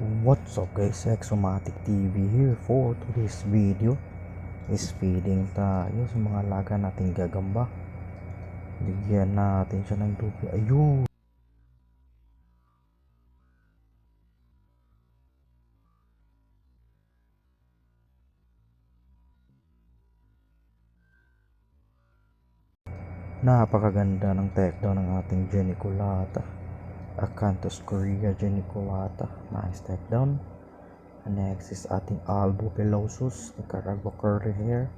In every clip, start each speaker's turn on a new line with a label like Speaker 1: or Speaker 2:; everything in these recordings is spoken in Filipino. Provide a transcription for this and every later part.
Speaker 1: What's up guys, Exomatic TV here for today's video is feeding tayo sa mga laga nating gagamba. Bigyan natin siya ng tubig. Ayun! Napakaganda ng takedown ng ating Jenny Colata. Acanthus Korea Jenny Colata. Nice takedown. Next is ating Albo Pelosus. Nicaragua curly hair.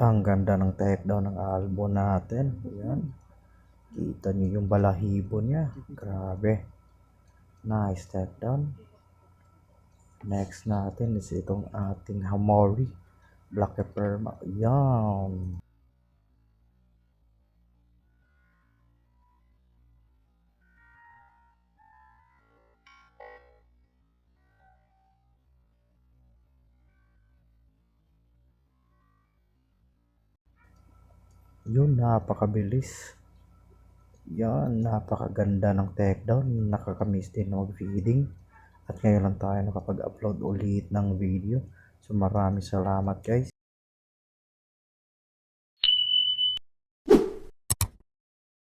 Speaker 1: Ang ganda ng takedown ng Albo natin. Ayan. Kita niyo yung balahibo niya. Grabe. Nice takedown. Next natin is itong ating Hamori. Black Perma. Yan. Yun, napakabilis. Yan, napakaganda ng takedown. Nakakamiss din ng feeding. At ngayon lang tayo nakapag-upload ulit ng video. So maraming salamat guys.